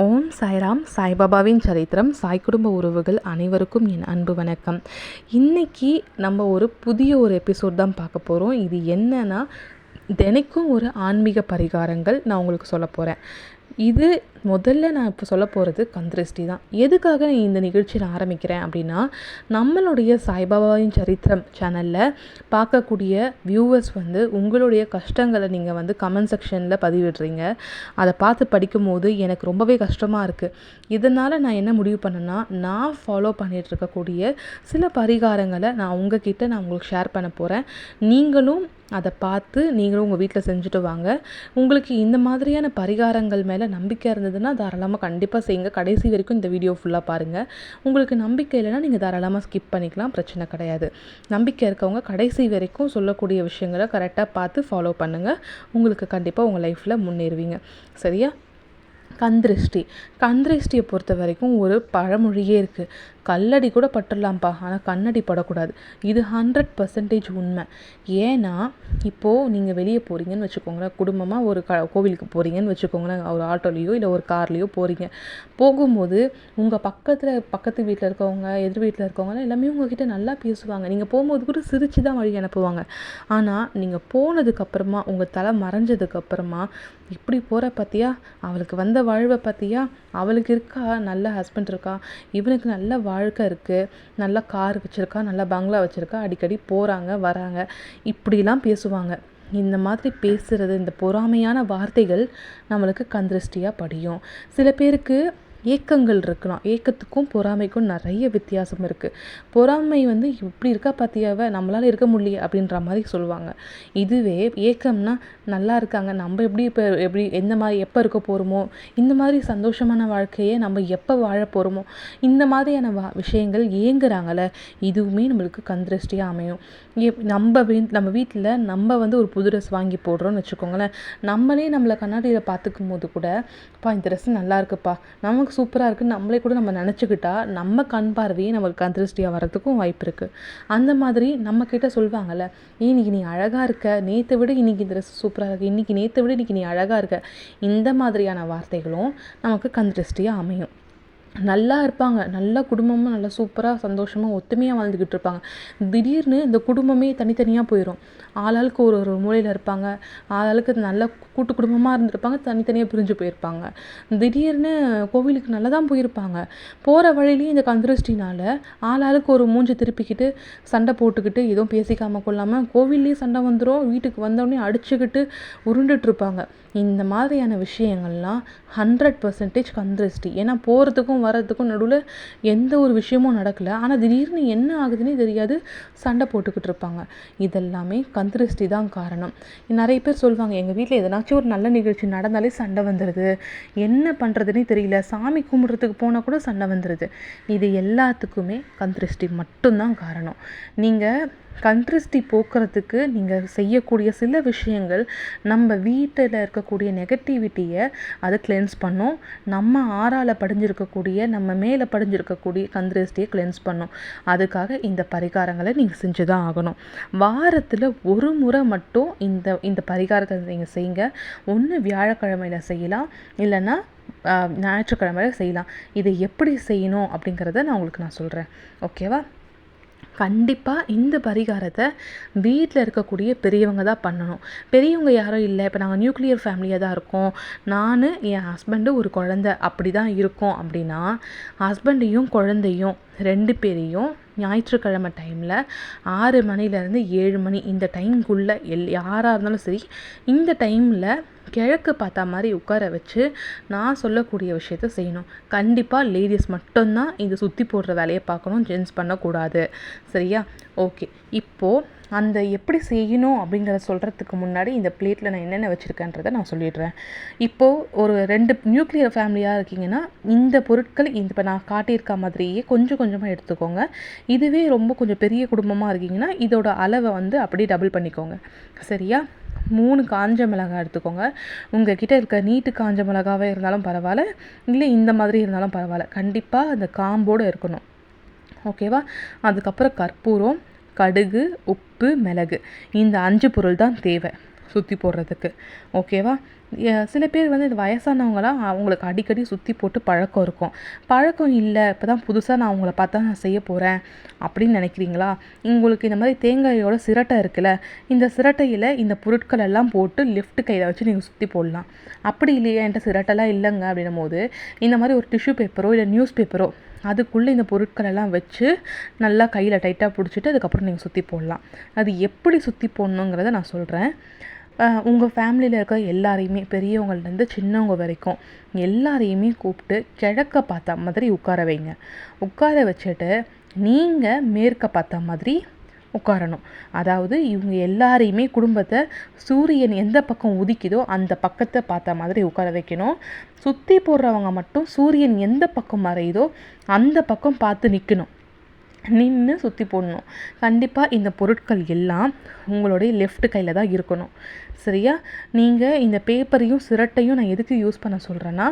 ஓம் சாய்ராம் சாய்பாபாவின் சரித்திரம் சாய் குடும்ப உறவுகள் அனைவருக்கும் என் அன்பு வணக்கம். இன்றைக்கி நம்ம ஒரு புதிய ஒரு எபிசோட் தான் பார்க்க போகிறோம் இது என்னன்னா தினைக்கும் ஒரு ஆன்மீக பரிகாரங்கள் நான் உங்களுக்கு சொல்ல போகிறேன் இது முதல்ல நான் இப்போ சொல்ல போகிறது கந்திருஷ்டி தான். எதுக்காக இந்த நிகழ்ச்சி நான் ஆரம்பிக்கிறேன் அப்படின்னா நம்மளுடைய சாய்பாபாவின் சரித்திரம் சேனலில் பார்க்கக்கூடிய வியூவர்ஸ் வந்து உங்களுடைய கஷ்டங்களை நீங்கள் வந்து கமெண்ட் செக்ஷனில் பதிவிடுறீங்க. அதை பார்த்து படிக்கும்போது எனக்கு ரொம்பவே கஷ்டமாக இருக்குது இதனால் நான் என்ன முடிவு பண்ணேன்னா நான் ஃபாலோ பண்ணிகிட்டு இருக்கக்கூடிய சில பரிகாரங்களை நான் உங்ககிட்ட நான் உங்களுக்கு ஷேர் பண்ண போகிறேன் நீங்களும் அதை பார்த்து நீங்களும் உங்கள் வீட்டில் செஞ்சுட்டு வாங்க. உங்களுக்கு இந்த மாதிரியான பரிகாரங்கள் மேலே நம்பிக்கை இருந்ததுன்னா தாராளமாக கண்டிப்பாக செய்யுங்க. கடைசி வரைக்கும் இந்த வீடியோ ஃபுல்லாக பாருங்கள் உங்களுக்கு நம்பிக்கை இல்லைன்னா நீங்கள் தாராளமாக ஸ்கிப் பண்ணிக்கலாம். பிரச்சனை கிடையாது. நம்பிக்கை இருக்கவங்க கடைசி வரைக்கும் சொல்லக்கூடிய விஷயங்களை கரெக்டாக பார்த்து ஃபாலோ பண்ணுங்கள் உங்களுக்கு கண்டிப்பாக உங்கள் லைஃப்பில் முன்னேறுவீங்க. சரியா? கந்திருஷ்டி. கந்திருஷ்டியை பொறுத்த வரைக்கும் ஒரு பழமொழியே இருக்குது கல்லடி கூட பட்டுடலாம்ப்பா. ஆனால் கண்ணடி படக்கூடாது. இது ஹண்ட்ரட் பர்சன்டேஜ் உண்மை. ஏன்னா இப்போது நீங்கள் வெளியே போகிறீங்கன்னு வச்சுக்கோங்களேன். குடும்பமாக ஒரு க கோவிலுக்கு போகிறீங்கன்னு வச்சுக்கோங்களேன். ஒரு ஆட்டோலேயோ இல்லை ஒரு கார்லேயோ போகிறீங்க போகும்போது உங்கள் பக்கத்தில் பக்கத்து வீட்டில் இருக்கவங்க எதிர் வீட்டில் இருக்கவங்க எல்லாமே உங்ககிட்ட நல்லா பேசுவாங்க. நீங்கள் போகும்போது கூட சிரித்து தான் வழி அனுப்புவாங்க. ஆனால் நீங்கள் போனதுக்கப்புறமா உங்கள் தலை மறைஞ்சதுக்கப்புறமா இப்படி போகிற பார்த்தியா அவளுக்கு வந்த வாழ்வை பார்த்தியா அவளுக்கு இருக்கா? நல்ல ஹஸ்பண்ட் இருக்கா? இவனுக்கு நல்ல வாழ் வாழ்க்கை இருக்குது நல்ல கார் வச்சுருக்கா நல்ல பங்களா வச்சுருக்கா அடிக்கடி போகிறாங்க வராங்க. இப்படிலாம் பேசுவாங்க. இந்த மாதிரி பேசுகிறது இந்த பொறாமையான வார்த்தைகள் நம்மளுக்கு கந்திருஷ்டியாக படியும். சில பேருக்கு ஏக்கங்கள் இருக்கலாம். ஏக்கத்துக்கும் பொறாமைக்கும் நிறைய வித்தியாசம் இருக்குது பொறாமை வந்து இப்படி இருக்கா பார்த்தியாவ நம்மளால் இருக்க முடியல அப்படின்ற மாதிரி சொல்லுவாங்க. இதுவே ஏக்கம்னா நல்லா இருக்காங்க. நம்ம எப்படி இப்போ எப்படி எந்த மாதிரி எப்போ இருக்க போகிறோமோ இந்த மாதிரி சந்தோஷமான வாழ்க்கையை நம்ம எப்போ வாழ போகிறோமோ இந்த மாதிரியான வா விஷயங்கள் ஏங்குறாங்கள இதுவுமே நம்மளுக்கு கந்திருஷ்டியாக அமையும். எப் நம்ம வீ நம்ம வீட்டில் நம்ம வந்து ஒரு புது ட்ரெஸ் வாங்கி போடுறோம்னு வச்சுக்கோங்களேன். நம்மளே நம்மளை கண்ணாடியில் பார்த்துக்கும் போது கூட பா இந்த ட்ரெஸ் நல்லா இருக்குப்பா. நமக்கு நமக்கு சூப்பராக இருக்குன்னு நம்மளே கூட நம்ம நினச்சிக்கிட்டா நம்ம கண் பார்வையே நம்மளுக்கு கந்திருஷ்டியாக வரதுக்கும் வாய்ப்பு இருக்குது அந்த மாதிரி நம்மக்கிட்ட சொல்லுவாங்கள்ல இன்னைக்கு நீ அழகாக இருக்க. நேற்றை விட இன்றைக்கி இந்த ட்ரெஸ் சூப்பராக இருக்குது இன்றைக்கி நேற்றை விட இன்றைக்கி நீ அழகாக இருக்க. இந்த மாதிரியான வார்த்தைகளும் நமக்கு கந்திருஷ்டியாக அமையும். நல்லா இருப்பாங்க. நல்ல குடும்பமும் நல்லா சூப்பராக சந்தோஷமாக ஒத்துமையாக வாழ்ந்துக்கிட்டு இருப்பாங்க. திடீர்னு இந்த குடும்பமே தனித்தனியாக போயிடும் ஆளாளுக்கு ஒரு ஒரு மூலையில் இருப்பாங்க. ஆளாளுக்கு நல்ல கூட்டு குடும்பமாக இருந்திருப்பாங்க. தனித்தனியாக பிரிஞ்சு போயிருப்பாங்க. திடீர்னு கோவிலுக்கு நல்லா தான் போயிருப்பாங்க. போகிற வழியிலையும் இந்த கந்திருஷ்டினால் ஆளாளுக்கு ஒரு மூஞ்சி திருப்பிக்கிட்டு சண்டை போட்டுக்கிட்டு எதுவும் பேசிக்காமல் கொள்ளாமல் கோவில்லேயே சண்டை வந்துடும் வீட்டுக்கு வந்தோடனே அடிச்சுக்கிட்டு உருண்டுட்ருப்பாங்க இந்த மாதிரியான விஷயங்கள்லாம் ஹண்ட்ரட் பர்சன்டேஜ் கந்திருஷ்டி. ஏன்னா போகிறதுக்கும் வர்றதுக்கும் நடுவில் எந்த ஒரு விஷயமும் நடக்கலை. ஆனால் திடீர்னு என்ன ஆகுதுன்னே தெரியாது. சண்டை போட்டுக்கிட்டு இருப்பாங்க. இதெல்லாமே கந்திருஷ்டி தான் காரணம். நிறைய பேர் சொல்லுவாங்க எங்கள் வீட்டில் எதனாச்சும் ஒரு நல்ல நிகழ்ச்சி நடந்தாலே சண்டை வந்துடுது என்ன பண்ணுறதுனே தெரியல. சாமி கும்பிட்றதுக்கு போனால் கூட சண்டை வந்துடுது இது எல்லாத்துக்குமே கந்திருஷ்டி மட்டும்தான் காரணம். நீங்கள் கண்ட்ரிஸ்டி போக்குறதுக்கு நீங்கள் செய்யக்கூடிய சில விஷயங்கள் நம்ம வீட்டில் இருக்கக்கூடிய நெகட்டிவிட்டியை அதை கிளென்ஸ் பண்ணும். நம்ம ஆறால் படிஞ்சிருக்கக்கூடிய நம்ம மேலே படிஞ்சிருக்கக்கூடிய கந்திருஷ்டியை கிளென்ஸ் பண்ணும். அதுக்காக இந்த பரிகாரங்களை நீங்கள் செஞ்சு தான் ஆகணும். வாரத்தில் ஒரு முறை மட்டும் இந்த இந்த பரிகாரத்தை நீங்கள் செய்யுங்க. ஒன்று வியாழக்கிழமையில் செய்யலாம். இல்லைன்னா ஞாயிற்றுக்கிழமையில் செய்யலாம். இதை எப்படி செய்யணும் அப்படிங்கிறத நான் உங்களுக்கு நான் சொல்கிறேன் ஓகேவா? கண்டிப்பாக இந்த பரிகாரத்தை வீட்டில் இருக்கக்கூடிய பெரியவங்க தான் பண்ணணும். பெரியவங்க யாரும் இல்லை. இப்போ நாங்கள் நியூக்ளியர் ஃபேமிலியாக தான் இருக்கோம். நான் என் ஹஸ்பண்டு ஒரு குழந்த அப்படி தான் இருக்கோம் அப்படின்னா ஹஸ்பண்டையும் குழந்தையும் ரெண்டு பேரையும் ஞாயிற்றுக்கிழமை டைமில் ஆறு மணிலேருந்து ஏழு மணி இந்த டைம்குள்ளே எல் யாராக இருந்தாலும் சரி இந்த டைமில் கிழக்கு பார்த்தா மாதிரி உட்கார வச்சு நான் சொல்லக்கூடிய விஷயத்த செய்யணும். கண்டிப்பாக லேடிஸ் மட்டும்தான் இதை சுற்றி போடுற வேலையை பார்க்கணும் ஜென்ஸ் பண்ணக்கூடாது. சரியா? ஓகே இப்போது அந்த எப்படி செய்யணும் அப்படிங்கிறத சொல்கிறதுக்கு முன்னாடி இந்த பிளேட்டில் நான் என்னென்ன வச்சுருக்கேன்றதை நான் சொல்லிடுறேன். இப்போது ஒரு ரெண்டு நியூக்ளியர் ஃபேமிலியாக இருக்கீங்கன்னா இந்த பொருட்கள் இந்த இப்போ நான் காட்டியிருக்க மாதிரியே கொஞ்சம் கொஞ்சமாக எடுத்துக்கோங்க. இதுவே ரொம்ப கொஞ்சம் பெரிய குடும்பமாக இருக்கீங்கன்னா இதோட அளவை வந்து அப்படியே டபுள் பண்ணிக்கோங்க. சரியா? மூணு காஞ்ச மிளகாய் எடுத்துக்கோங்க. உங்கள் கிட்டே இருக்க நீட்டு காஞ்ச மிளகாவே இருந்தாலும் பரவாயில்ல இல்லை இந்த மாதிரி இருந்தாலும் பரவாயில்ல. கண்டிப்பாக அந்த காம்போடு இருக்கணும். ஓகேவா? அதுக்கப்புறம் கற்பூரம். கடுகு உப்பு மிளகு. இந்த அஞ்சு பொருள் தான் தேவை சுற்றி போடுறதுக்கு. ஓகேவா? சில பேர் வந்து இந்த வயசானவங்களாம் அவங்களுக்கு அடிக்கடி சுற்றி போட்டு பழக்கம் இருக்கும். பழக்கம் இல்லை இப்போ தான் புதுசாக நான் அவங்கள பார்த்தா நான் செய்ய போகிறேன் அப்படின்னு நினைக்கிறீங்களா? உங்களுக்கு இந்த மாதிரி தேங்காயோட சிரட்டை இருக்குல்ல இந்த சிரட்டையில் இந்த பொருட்கள் எல்லாம் போட்டு லெஃப்ட் கையில் வச்சு நீங்கள் சுற்றி போடலாம். அப்படி இல்லையா என்கிட்ட சிரட்டெல்லாம் இல்லைங்க அப்படின்னும் போது இந்த மாதிரி ஒரு டிஷ்யூ பேப்பரோ இல்லை நியூஸ் பேப்பரோ அதுக்குள்ளே இந்த பொருட்களெல்லாம் வச்சு நல்லா கையில் டைட்டாக பிடிச்சிட்டு அதுக்கப்புறம் நீங்கள் சுற்றி போடலாம். அது எப்படி சுற்றி போடணுங்கிறத நான் சொல்கிறேன் உங்கள் ஃபேமிலியில் இருக்க எல்லாரையுமே பெரியவங்கள்லேருந்து சின்னவங்க வரைக்கும் எல்லாரையுமே கூப்பிட்டு கிழக்க பார்த்த மாதிரி உட்கார வைங்க. உட்கார வச்சுட்டு நீங்கள் மேற்க பார்த்த மாதிரி உட்காரணும். அதாவது இவங்க எல்லாரையுமே குடும்பத்தை சூரியன் எந்த பக்கம் உதிக்குதோ அந்த பக்கத்தை பார்த்த மாதிரி உட்கார வைக்கணும். சுற்றி போடுறவங்க மட்டும் சூரியன் எந்த பக்கம் மறையுதோ அந்த பக்கம் பார்த்து நிற்கணும் நின்று சுற்றி போடணும். கண்டிப்பாக இந்த பொருட்கள் எல்லாம் உங்களுடைய லெஃப்ட் கையில் தான் இருக்கணும். சரியா? நீங்கள் இந்த பேப்பரையும் சிரட்டையும் நான் எதுக்கு யூஸ் பண்ண சொல்கிறேன்னா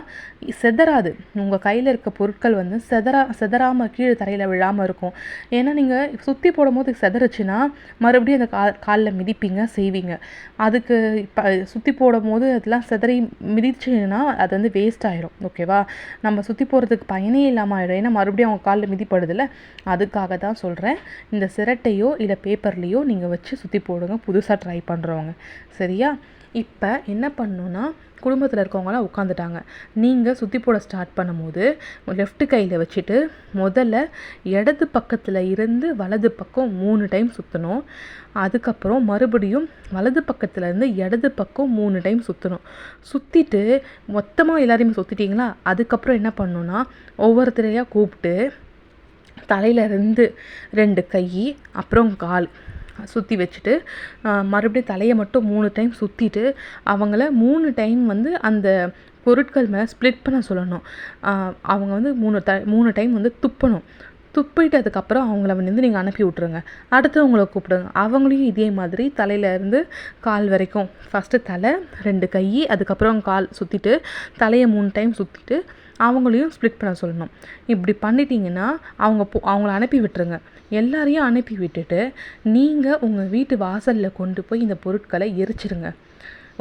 செதறாது. உங்கள் கையில் இருக்க பொருட்கள் வந்து செதறா செதறாமல் கீழே தரையில் விழாமல் இருக்கும். ஏன்னா நீங்கள் சுற்றி போடும்போது செதறுச்சுன்னா மறுபடியும் அந்த கா காலில் மிதிப்பீங்க செய்வீங்க. அதுக்கு இப்போ சுற்றி போடும்போது அதெல்லாம் செதறி மிதிச்சுன்னா அது வந்து வேஸ்ட் ஆகிடும் ஓகேவா நம்ம சுற்றி போகிறதுக்கு பயனே இல்லாமல் ஆகிடும் ஏன்னா மறுபடியும் அவங்க காலில் மிதிப்படுதில்ல? அதுக்காக தான் சொல்கிறேன் இந்த சிரட்டையோ இல்லை பேப்பர்லேயோ நீங்கள் வச்சு சுற்றி போடுங்க. புதுசாக ட்ரை பண்ணுறவங்க சரியா? இப்போ என்ன பண்ணணுன்னா குடும்பத்தில் இருக்கவங்களாம் உட்காந்துட்டாங்க நீங்கள் சுற்றி போட ஸ்டார்ட் பண்ணும்போது லெஃப்ட் கையில் வச்சுட்டு முதல்ல இடது பக்கத்தில் இருந்து வலது பக்கம் மூணு டைம் சுற்றணும் அதுக்கப்புறம் மறுபடியும் வலது பக்கத்துலேருந்து இடது பக்கம் மூணு டைம் சுற்றணும் சுற்றிட்டு மொத்தமாக எல்லாரையுமே சுற்றிட்டிங்களா அதுக்கப்புறம் என்ன பண்ணணுன்னா ஒவ்வொருத்தரையாக கூப்பிட்டு தலையிலேருந்து ரெண்டு கை அப்புறம் கால் சுற்றி வச்சுட்டு மறுபடியும் தலையை மட்டும் மூணு டைம் சுற்றிட்டு அவங்கள மூணு டைம் வந்து அந்த பொருட்கள் மேலே ஸ்ப்ளிட் பண்ண சொல்லணும். அவங்க வந்து மூணு த மூணு டைம் வந்து துப்பணும். துப்பிட்டு அதுக்கப்புறம் அவங்கள வந்து நீங்கள் அனுப்பி விட்ருங்க அடுத்தவங்கள கூப்பிடுங்க. அவங்களையும் இதே மாதிரி தலையிலேருந்து கால் வரைக்கும். ஃபஸ்ட்டு தலை ரெண்டு கை அதுக்கப்புறம் கால் சுற்றிட்டு தலையை மூணு டைம் சுற்றிட்டு அவங்களையும் ஸ்ப்ளிட் பண்ண சொல்லணும். இப்படி பண்ணிட்டீங்கன்னா அவங்க போ அவங்கள அனுப்பி விட்டுருங்க. எல்லாரையும் அனுப்பி விட்டுட்டு நீங்கள் உங்கள் வீட்டு வாசலில் கொண்டு போய் இந்த பொருட்களை எரிச்சிருங்க.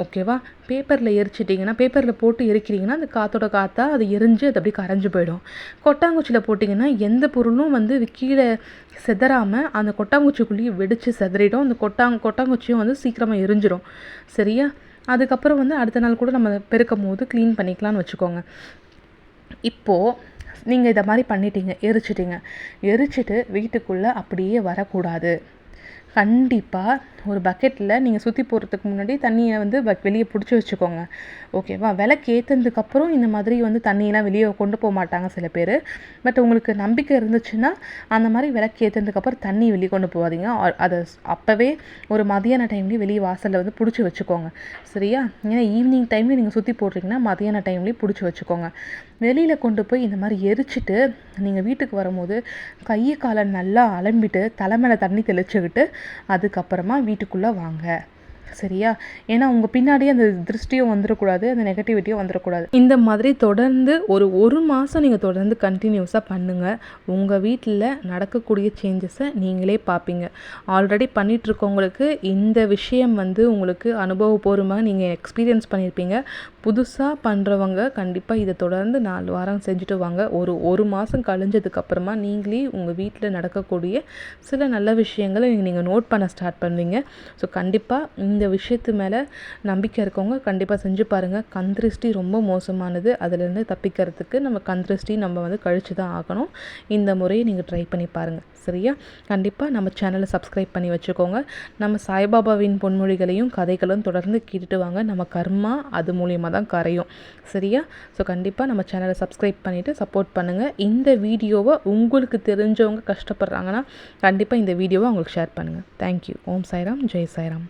ஓகேவா? பேப்பரில் எரிச்சிட்டிங்கன்னா பேப்பரில் போட்டு எரிக்கிறீங்கன்னா அந்த காற்றோட காற்றா அது எரிஞ்சு அது அப்படியே கரைஞ்சி போயிடும். கொட்டாங்குச்சியில் போட்டிங்கன்னா எந்த பொருளும் வந்து கீழே செதறாமல் அந்த கொட்டாங்குச்சிக்குள்ளேயே வெடித்து செதறிடும். அந்த கொட்டாங் கொட்டாங்குச்சியும் வந்து சீக்கிரமாக எரிஞ்சிடும் சரியா? அதுக்கப்புறம் வந்து அடுத்த நாள் கூட நம்ம பெருக்கும் போது க்ளீன் பண்ணிக்கலாம்னு வச்சுக்கோங்க. இப்போது நீங்கள் இதை மாதிரி பண்ணிட்டீங்க எரிச்சிட்டிங்க. எரிச்சிட்டு வீட்டுக்குள்ளே அப்படியே வரக்கூடாது. கண்டிப்பாக ஒரு பக்கெட்டில் நீங்கள் சுற்றி போடுறதுக்கு முன்னாடி தண்ணியை வந்து வெளியே பிடிச்சி வச்சுக்கோங்க. ஓகேவா விளக்கு ஏற்றுனதுக்கப்புறம் இந்த மாதிரி வந்து தண்ணியெலாம் வெளியே கொண்டு போக மாட்டாங்க சில பேர். பட் உங்களுக்கு நம்பிக்கை இருந்துச்சுன்னா அந்த மாதிரி விளக்கு ஏற்றுனதுக்கப்புறம் தண்ணி வெளியே கொண்டு போகாதீங்க அதை அப்போவே ஒரு மதியான டைம்லேயே வெளியே வாசலில் வந்து பிடிச்சி வச்சுக்கோங்க. சரியா? ஏன்னா ஈவினிங் டைம்லேயும் நீங்கள் சுற்றி போடுறீங்கன்னா மதியான டைம்லேயே பிடிச்சி வச்சுக்கோங்க. வெளியில் கொண்டு போய் இந்த மாதிரி எரிச்சிட்டு நீங்கள் வீட்டுக்கு வரும்போது கையை காலை நல்லா அலம்பிட்டு தலை மேலே தண்ணி தெளிச்சுக்கிட்டு அதுக்கப்புறமா வீட்டுக்குள்ளே வாங்க. சரியா? ஏன்னா உங்கள் பின்னாடியே அந்த திருஷ்டியும் வந்துடக்கூடாது அந்த நெகட்டிவிட்டியும் வந்துடக்கூடாது இந்த மாதிரி தொடர்ந்து ஒரு ஒரு மாதம் நீங்கள் தொடர்ந்து கண்டினியூஸாக பண்ணுங்கள் உங்கள் வீட்டில் நடக்கக்கூடிய சேஞ்சஸை நீங்களே பார்ப்பீங்க ஆல்ரெடி பண்ணிகிட்ருக்கவங்களுக்கு இந்த விஷயம் வந்து உங்களுக்கு அனுபவபூர்வமாக நீங்கள் எக்ஸ்பீரியன்ஸ் பண்ணியிருப்பீங்க புதுசாக பண்ணுறவங்க கண்டிப்பாக இதை தொடர்ந்து நாலு வாரம் செஞ்சுட்டு வாங்க. ஒரு ஒரு மாதம் கழிஞ்சதுக்கப்புறமா நீங்களே உங்கள் வீட்டில் நடக்கக்கூடிய சில நல்ல விஷயங்களை நீங்கள் நோட் பண்ண ஸ்டார்ட் பண்ணுவீங்க. ஸோ கண்டிப்பாக இந்த விஷயத்து மேலே நம்பிக்கை இருக்கவங்க கண்டிப்பாக செஞ்சு பாருங்கள் கந்திருஷ்டி ரொம்ப மோசமானது. அதிலேருந்து தப்பிக்கிறதுக்கு நம்ம கந்திருஷ்டி நம்ம வந்து கழித்து தான் ஆகணும். இந்த முறையை நீங்கள் ட்ரை பண்ணி பாருங்கள் சரியா? கண்டிப்பாக நம்ம சேனலை சப்ஸ்கிரைப் பண்ணி வச்சுக்கோங்க. நம்ம சாய்பாபாவின் பொன்மொழிகளையும் கதைகளும் தொடர்ந்து கேட்டுட்டு வாங்க. நம்ம கர்மா அது மூலியமாக தான் கரையும். சரியா? ஸோ கண்டிப்பாக நம்ம சேனலை சப்ஸ்கிரைப் பண்ணிவிட்டு சப்போர்ட் பண்ணுங்கள் இந்த வீடியோவை உங்களுக்கு தெரிஞ்சவங்க கஷ்டப்படுறாங்கன்னா கண்டிப்பாக இந்த வீடியோவை அவங்களுக்கு ஷேர் பண்ணுங்கள் தேங்க்யூ ஓம் சாய்ராம். ஜெய் சாய்ராம்.